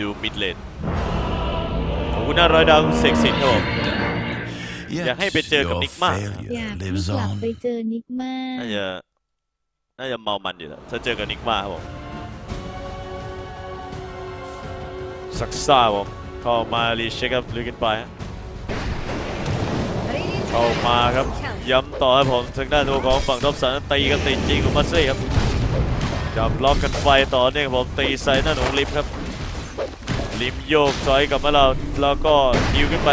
ดูมิดเลนขอบคุณน่ารอยดาวเสกสินครับผมอยากให้ไปเจอกับนิกมาอยากให้กลับไปเจอนิกมาน่าจะน่าจะเมามันอยู่แล้วถ้าเจอกับนิกมาครับผมซักซ่าครับผมเข้ามารีเช็คครับลุยกันไปฮะเข้ามาครับย้ำต่อครับผมทางด้านตัวของฝั่งท็อปสันตีกันติดจริงของมาเซ่ครับจับล็อกกันไปต่อเนื่องครับผมตีใส่หน้าหนูลิฟครับ ลิมโยกถอยกลับมาเราแล้วก็ฮิวขึ้นไป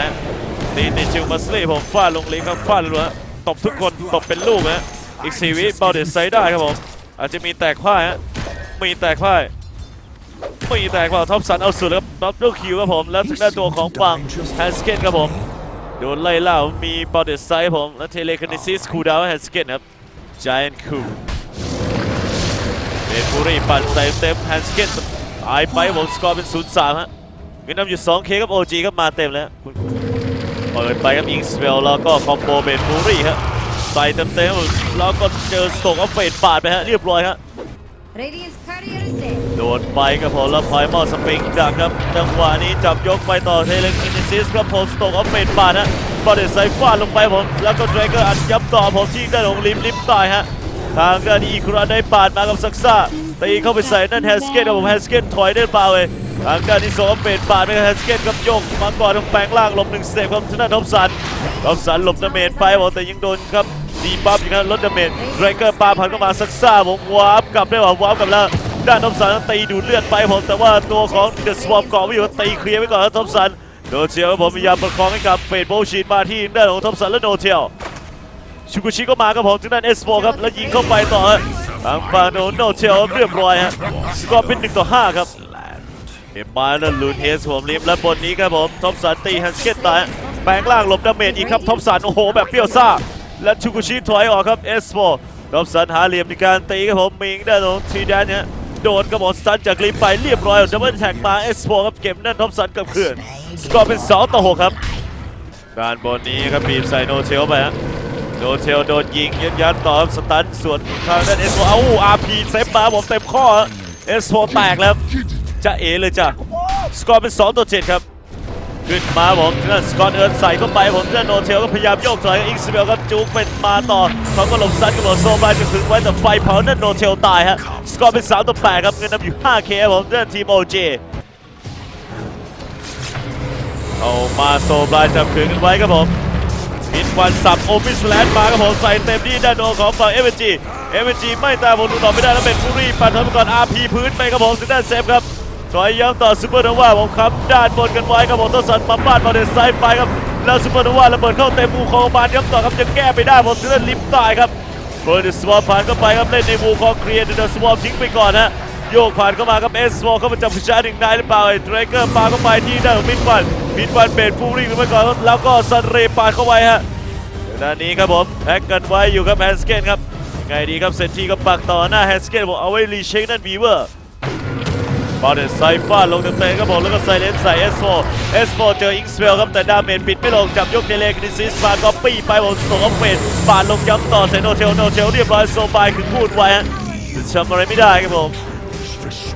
ตีติดชิวมาเซ่ผมฟาดลงลิฟครับฟาดรัวะตบทุกคนตบเป็นลูกฮะอีกสี่วิเบาเดดไซด์ได้ครับผมอาจจะมีแตกพ่ายฮะมีแตกพ่ายมีแตกพ่ายท็อปสันเอาสุดครับดับเบิลคิวครับผมแล้วทางด้านตัวของฝั่งแฮนสเกนครับผมโดนไล่ล่ามีเบาเดดไซด์ผมแล้วเทเลคนิซิสคูดาวแฮนสเกนครับจ i ย n t คูเบนบูรี่ปั่นใส่เต็มแฮนสเกน ตายไปผมสกอร์เป็น0-3ฮะเงินนำอยู่ 2K ครับ OG ครับมาเต็มแล้วคุณเปิดไปครับอิงสเวลแล้วก็คอมโบเบนบูรี่ฮะใส่เต็มๆแล้วก็เจอสโตกเอาเฟดปาดไปฮะเรียบร้อยฮะ Radiant's courier is dead. โดนไปครับผมแล้วพอยมอสปริงดักครับจังหวะนี้จับยกไปต่อเทเลคินิซิสครับผมสโตกเอาเฟดปาดฮะบอลเดไซฟาดลงไปผมแล้วก็เดรเกอร์อัดยับต่อผมที่ด้านของลิมลิมตายฮะทางด้านอีกราได้ปาดมากับซักซ่า ตีเข้าไปใส่นั่นแฮสเกตครับผมแฮสเกตถอยได้เปล่าเลยทางด้านที่สองเฟดปาดไปแฮสเกตครับโยกมาก่อนตรงแปลงล่างหลบหนึ่งเต็ปครับทางด้านทอมสันทอมสันหลบดาเมจไปผมแต่ยังโดนครับดีบัฟอยู่นะลดดาเมจไรเกอร์ปาผ่านเข้ามาซักซ่าผมวาร์ปกลับได้ว่าวาร์ปกลับแล้วด้านทอมสันตีดูดเลือดไปผมแต่ว่าตัวของเดอะสวอมเกาะไม่อยู่ตีเคลียร์ไว้ก่อนครับทอมสันโดนเชียวครับผมพยายามประคองให้กับเฟดโบชีนมาที่ด้านของทอมสันและโนเทลชูกุชิก็มาครับผมทางด้านเอสโฟครับแล้วยิงเข้าไปต่อฮะ ทางฝั่งโดนโนเทลเรียบร้อยฮะสกอร์เป็น1ต่อ5ครับเอ็มมาแล้วลูนเฮสผมลิฟและบนนี้ครับผมท็อปสันตีฮันสเกตตายแปลงล่างหลบดาเมจอีกครับท็อปสันโอ้โหแบบเปรี้ยวซ่าและชูกุชิถอยออกครับเอสโฟท็อปสันหาเหลี่ยมในการตีครับผมมิงได้ตรงทีแดนเนี่ยโดนกระบอกสันจากลิฟไปเรียบร้อยดับเบิลแท็กมาเอสโฟครับเก็บนั่นท็อปสันกับเขื่อนสกอร์เป็น2ต่อ6ครับด้านบนนี้ครับบีบใส่โนเทลไปฮะ โดนเทลโดนยิงยันยันต่อบสตันส่วนทางด้านเอสโฟเอ้าอาร์พีเซฟมาผมเต็มข้อเอสโฟแตกแล้วจะเอเลยจ้ะสกอร์เป็น 2 ต่อ 7 ครับ ขึ้นมาผมเพื่อนสกอร์เอิร์นใส่เข้าไปผมเพื่อนโนเทลก็พยายามโยกถอยอิงสเบลครับจูงเป็นมาต่อเขาก็หลบซัดกับโซบายจะถึงไว้แต่ไฟเผานั่นโนเทลตายฮะสกอร์เป็น 3 ต่อ 8 ครับเงินนำอยู่ 5K ครับผมเพื่อนทีมโอเจเอามาโซบายจับขึงกันไว้ครับผม มิดวันสับโอมิสแลนด์มาครับผมใส่เต็มที่ด้านโดนของฝั่งเอเวนจีเอเวนจีไม่ตามผมดูต่อไม่ได้แล้วเป็นฟูรี่ปัดทำไปก่อนอาร์พีพื้นไปครับผมถึงด้านเซฟครับถอยย้ำต่อซูเปอร์โนวาผมครับด้านบนกันไว้ครับผมต้นสันมาบ้านมาเดินไซด์ไปครับแล้วซูเปอร์โนวาระเบิดเข้าเต็มมูคองบานย้ำต่อครับยังแก้ไม่ได้ผมถึงด้านลิฟต์ตายครับเบอร์เดสวอมผ่านเข้าไปครับเล่นในมูคองเคลียร์เดอะสวอมทิ้งไปก่อนฮะโยกผ่านเข้ามาครับเอสวอลเข้ามาจับผู้ชายหนึ่งนายหรือเปล่าไอ้เทรเกอร์ปาเข้าไปที่ด้านมิดวัน มิดวันเบนฟูรี่ลงไปก่อนแล้วก็ซันเรปาดเข้าไปฮะด้านนี้ครับผมแพ็กกันไว้อยู่ครับแฮนสเกนครับไงดีครับเซนทีก็ปักต่อหน้าแฮนสเกนผมเอาไว้รีเช็คนั่นบีเวอร์บอลเดนไซฟาลงเต็มๆครับผมแล้วก็ไซเลนใส่ S4 S4 เจออิงสเวลครับแต่ดาเมจปิดไม่ลงจับยกเทเลกนิซิสมาก็ปี้ไปผมส่งอัพเฟดปาดลงย้ำต่อใส่โนเทลโนเทลเรียบร้อยโซบายคือพูดไว้ฮะทำอะไรไม่ได้ครับผม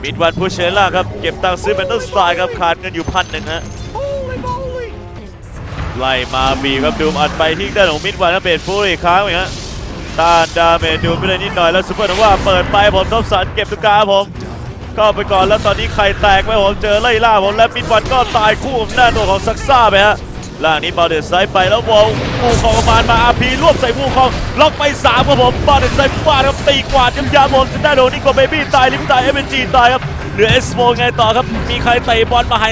มิดวันพุชเชล่าครับเก็บตังค์ซื้อแมนเทลสไตล์ครับขาดเงินอยู่พันหนึ่งฮะ ไล่มาบีครับดูมอัดไปที่ด้านของมิดวันแล้วเป็นฟูรี่ค้างไปฮะต้านดาเมจดูไปเลยนิดหน่อยแล้วซูเปอร์นว่าเปิดไปผมทบสันเก็บตุกาผมก็ไปก่อนแล้วตอนนี้ใครแตกไปผมเจอไล่ล่าผมและมิดวันก็ตายคู่หน้าตัวของซักซ่าไปฮะล่างนี้บอลเดนไซด์ไปแล้ววอลมูของมาณมาอาพีรวบใส่มูของล็อกไปสามครับผมบอลเดนไซด์ฟาดครับตีกวาดยำยำผมจะได้โดนนิโกว่าเบบี้ตายลิมตายเอเมจีตายครับเหลือเอสโมไงต่อครับมีใครเตะบอลมาให้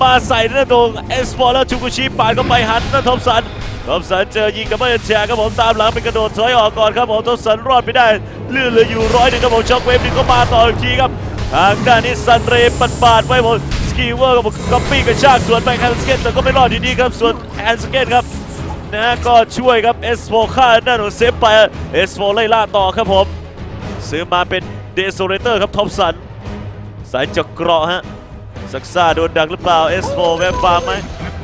มาใส่หน้าตรงเอสปอร์แล้วชูกุชิปาดเข้าไปหันหน้าทอมสันทอมสันเจอยิงกับเบอร์แชร์ครับผมตามหลังเป็นกระโดดถอยออกก่อนครับผมทอมสันรอดไปได้เลื่อนเหลืออยู่ร้อยหนึ่งครับผมช็อคเวฟนึ่ก็มาต่ออีกทีครับทางด้านนี้ซันเรย์ปัดปาดไว้ผมสกีเวอร์กับผมก๊อปปี้กระชากสวนไปแฮนสเกตแต่ก็ไม่รอดดีๆครับส่วนแฮนสเกตครับนะก็ช่วยครับเอสโฟฆ่าหน้าหนูเซฟไปเอสโฟไล่ล่าต่อครับผมซื้อมาเป็นเดโซเรเตอร์ครับทอมสันสายจักรเกราะฮะ ซักซ่าโดนดักหรือเปล่า S4 แวบฟาร์มไหม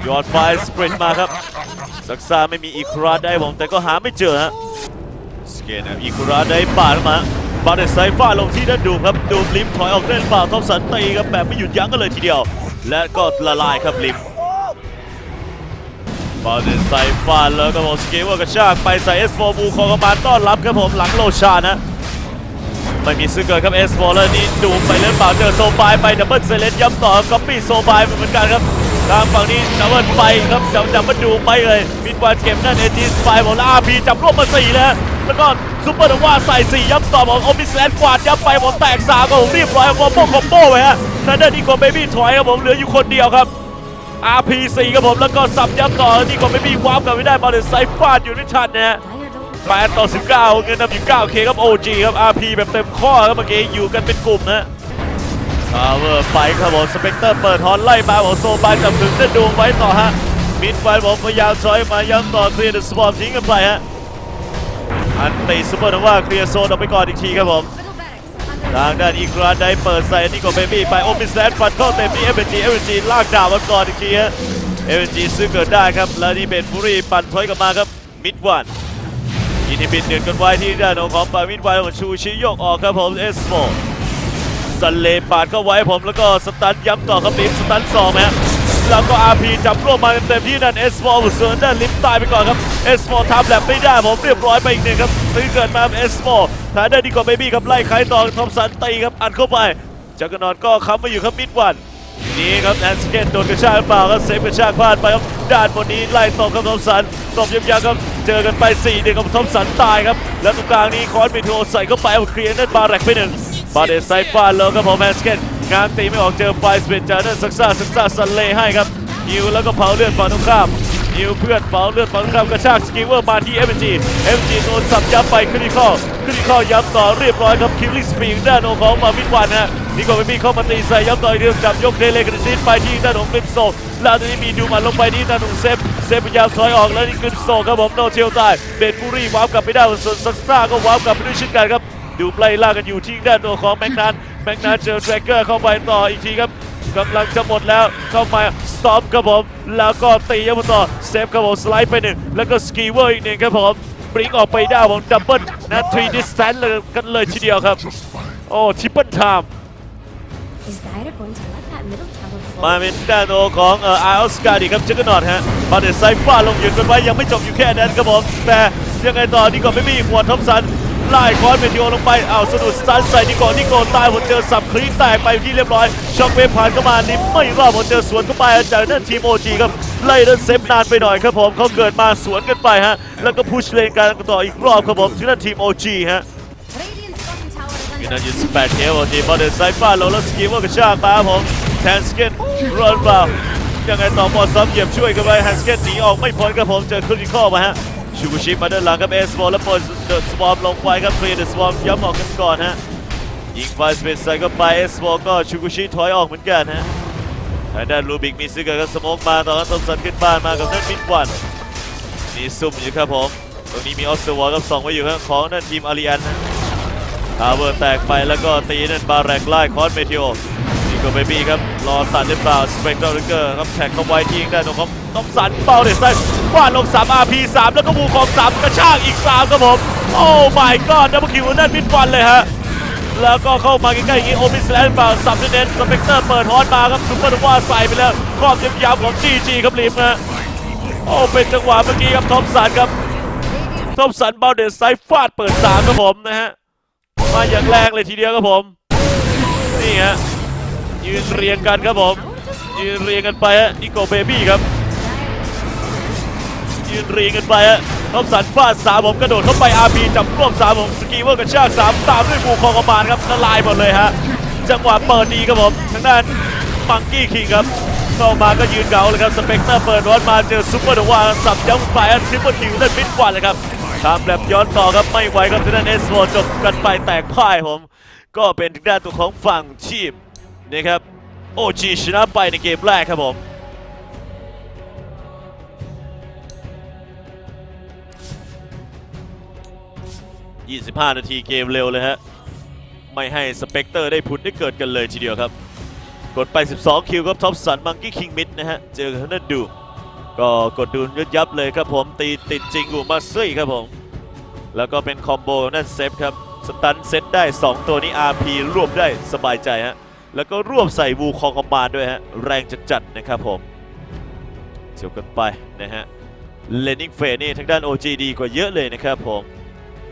ยอดไฟสปรินต์มาครับซักซ่าไม่มีอีคราได้ผมแต่ก็หาไม่เจอฮะสเกนครับอีคราได้ป่าดมาบาเดสไซฟ้าลงที่ด้านดูครับดูลิมถอยออกเล่นเปล่าทอมสันตีครับแบบไม่หยุดยั้งกันเลยทีเดียว และก็ละลายครับลิมบาเดสไซฟ้าแล้วก็บอกสเกเวอร์กระชากไปใส่เอสโฟบูคอกระบาลต้อนรับครับผมหลังโลชานะ ไม่มีซื้อเกิดครับเอสโฟแล้วนี่ดูไปเล่นเปล่าเจอโซบายไปดับเบิลเซเลนย้ำต่อก๊อปปี้โซบายเหมือนกันครับทางฝั่งนี้ดับเบิลไปครับจับดับเบิลดูไปเลยมิดวันเก็บนั่นเอทีสไปบอกแล้วอาร์พีจับรวบมาสี่แล้วแล้วก็ซูเปอร์โนวาใส่สี่ย้ำต่อบอกโอมิสแลนกวาดย้ำไปผมแตกสามก็ผมเรียบร้อยคอมโบคอมโบไปฮะนั่นเดินอีกคนเบบี้ถอยครับผมเหลืออยู่คนเดียวครับ RP4 ครับผมแล้วก็สับย้ำต่อนี่ก็ไม่มีความกับไม่ได้บอลเลยไซฟาดอยู่ไม่ทันนะฮะ 8ต่อ 19 เงินนำอยู่ 9K ครับ OG ครับ RP แบบเต็มข้อครับเมื่อกี้อยู่กันเป็นกลุ่มนะพาวเวอร์ไปครับผมสเปกเตอร์เปิดฮอนไล่มาบอกโซบายจับถึงได้ดวงไว้ต่อฮะ มิดไฟผมพยายามซอยมาย้ำต่อเคลียร์เดอะสปอร์ตทิ้งกันไปฮะ อันตีซูเปอร์นว่าเคลียร์โซนออกไปก่อนอีกทีครับผม ทางด้านอีกราได้เปิดใส่นี่ก็เบบี้ไปโอมิสแลนฟันเข้าเต็มที่เอเวนจีเอเวนจีลากดาบมาก่อนอีกทีฮะเอเวนจีซื้อเกิดได้ครับ แล้วนี่เป็นฟูรี่ปั่นถอยกลับมาครับมิดวัน อินิบินเดือนกันไว้ที่ด้านของปามิดวันของชูชิโยกออกครับผมเอสโมสันเลปาดเข้าไว้ผมแล้วก็สตันย้ำต่อครับลิฟสตันสองฮะแล้วก็อาร์พีจับรวบมาเต็มที่นั่นเอสโมเซิร์นด้านลิฟตายไปก่อนครับเอสโมทำแลบไม่ได้ผมเรียบร้อยไปอีกหนึ่งครับซื้อเกิดมาเอสโมทางด้านดีกว่าเบบี้ครับไล่ไขต่อทอมสันตีครับอัดเข้าไปจักรนอนก็ค้ำมาอยู่ครับมิดวัน นี่ครับแอนสเกนโดนกระชากเปล่าครับเซฟกระชากพลาดไปครับด้านบนนี้ไล่ตบครับทอมสันตบยับยั้งครับเจอกันไป4เดียวกับทอมสันตายครับแล้วตรงกลางนี้คอนบิโทใส่เข้าไปเอาเคลียร์นั่นบาแรกไปหนึ่งบาเดสไซฟาดเลยครับผมแอนสเกนงานตีไม่ออกเจอไฟสเปนจานั่นซักซ่าซักซ่าสันเล่ให้ครับยิวแล้วก็เผาเลือดฝั่งตรงข้ามยิวเพื่อนเผาเลือดฝั่งตรงข้ามกระชากสกิลเวอร์มาที่เอ็มจีเอ็มจีโดนสับยับไปคริคอลคริคอลยับต่อเรียบร้อยครับคิวลิสปีกด้านของมาวินวันฮะ นี่ก็ไม่มีเข้ามาตีใส่ย้ำต่อยเรื่องจับยกเดเลกันซีดไปที่ด้านของกริมโซแล้วตอนนี้มีดูมันลงไปที่ด้านของเซฟเซฟพยายามถอยออกแล้วนี่กริมโซครับผมโนเชลตายเบนฟูรี่วาร์ปกลับไปได้ส่วนซักซ่าก็วาร์ปกลับไปด้วยเช่นกันครับดูไล่ล่ากันอยู่ที่ด้านตัวของแม็กนันแม็กนันเจอแทร็กเกอร์เข้าไปต่ออีกทีครับกำลังจะหมดแล้วเข้ามาสต็อปครับผมแล้วก็ตียังมาต่อเซฟครับผมสไลด์ไปหนึ่งแล้วก็สกีเวอร์อีกหนึ่งครับผมบริงออกไปได้ผมดับเบิลนะทรีดิสแตนเลยกันเลยทีเดียวครับโอ้ทิปเปิลไทม์ มาเป็นด้านโอของเอ่ออาร์ออสการ์ดีครับเจกันนอดฮะบาเดสไซฟ้าลงยืนกันไว้ยังไม่จบอยู่แค่นั้นครับผมแต่ยังไงต่อนี่ก็ไม่มีหัวทอมสันไล่คอนเมทิโอลงไปอ้าวสะดุดสตันใส่นิโกนิโกตายหมดเจอสับคลีแตกไปที่เรียบร้อยช็อกเวฟผ่านเข้ามานี่ไม่รอดหมดเจอสวนเข้าไปจากนั่นทีโอจีครับไล่ด้านเซฟนานไปหน่อยครับผมเขาเกิดมาสวนกันไปฮะแล้วก็พุชเลนกันต่ออีกรอบครับผมที่นั่นทีมโอจีฮะ ยู under นายูสแปดเคโอทีบอลเดินไซฟ้าลงแล้วสกีวอร์กระชากมาครับผมแทนสเกนรอนเปล่ายังไงต่อบอลซ้ำเหยียบช่วยกันไปแฮนสเกนหนีออกไม่พ้นครับผมเจอคริติคอลมาฮะชูกุชิมาด้านหลังครับเอสบอลแล้วปล่อยเดอะสวอมลงไปครับเคลียร์เดอะสวอมย้ำออกกันก่อนฮะยิงไฟสเปนใส่ก็ไปเอสบอลก็ชูกุชิถอยออกเหมือนกันฮะทางด้านลูบิกมีซิกเกอร์ก็สโมกมาต่อนนั้นต้มสันขึ้นบ้านมากับนั่นมิดวันนี่ซุ่มอยู่ครับผมตรงนี้มีออสเตอร์วอลกับสองไว้อยู่ครับของนั่นทีมอาริอันนะ ฮาเวอร์แตกไปแล้วก็ตีนั่นบาแรกไล่คอนเมทิโอนี่ก็เบบี้ครับ รอตัดหรือเปล่าสเปกเตอร์ริเกอร์ครับแท็กเข้าไว้ทิ้งได้ตรงของต้องสันเป้าเด็ดไส้ฟาดลง3 RP 3แล้วก็บูของ3กระชากอีก 3 ครับผม โอ้ my god ดับเบิลคิวนั่นมิดฟันเลยฮะ แล้วก็เข้ามาใกล้ๆอย่างนี้โอมิสแลนด์เปล่าสับเน้นสเปกเตอร์เปิดฮอนมาครับซุปเปอร์โนวาใส่ไปแล้วครอบยาวๆของ GG ครับลิมนะโอ้เป็นจังหวะเมื่อกี้ครับทอมสันครับทอมสันเบาเดนไซฟาดเปิด3ครับผมนะฮะ มาอย่างแรงเลยทีเดียวครับผม นี่ฮะยืนเรียงกันครับผม ยืนเรียงกันไปฮะนิโกเบบี้ครับ ยืนเรียงกันไปฮะท็อปสันฟาดสามผมกระโดดเข้าไปอาร์พีจับรวบสามผมสกีเวอร์กระชากสามตามด้วยบูคองกบาลครับละลายหมดเลยฮะจังหวะเปิดดีครับผมทางด้านมังกี้คิงครับเข้ามาก็ยืนเกาเลยครับสเปกเตอร์เปิดรอนมาเจอซุปเปอร์ดวาสับย้ำไปทริปเปิลคิวได้มิดกว่าเลยครับ ตามแบบย้อนต่อครับไม่ไหวครับทางด้านเอสโวจบกันไปแตกพ่ายผม ก็เป็นทางด้านตัวของฝั่งทีมนะครับโอจีชนะไปในเกมแรกครับผม25นาทีเกมเร็วเลยฮะ ไม่ให้สเปกเตอร์ได้ผุดได้เกิดกันเลยทีเดียวครับ กดไป 12 คิวครับท็อปสันมังกี้คิงมิดนะฮะ เจอกับนั่นดู ก็กดดูยึดยับเลยครับผมตีติดจริงอูมาซี่ครับผม แล้วก็เป็นคอมโบนั่นเซฟครับสตันเซตได้ 2 ตัวนี้ RP รวบได้สบายใจฮะแล้วก็รวบใส่วูคองคอมบานด้วยฮะแรงจัดๆนะครับผมเจียวกันไปนะฮะเลนนิ่งเฟนี่ทางด้าน OG ดีกว่าเยอะเลยนะครับผม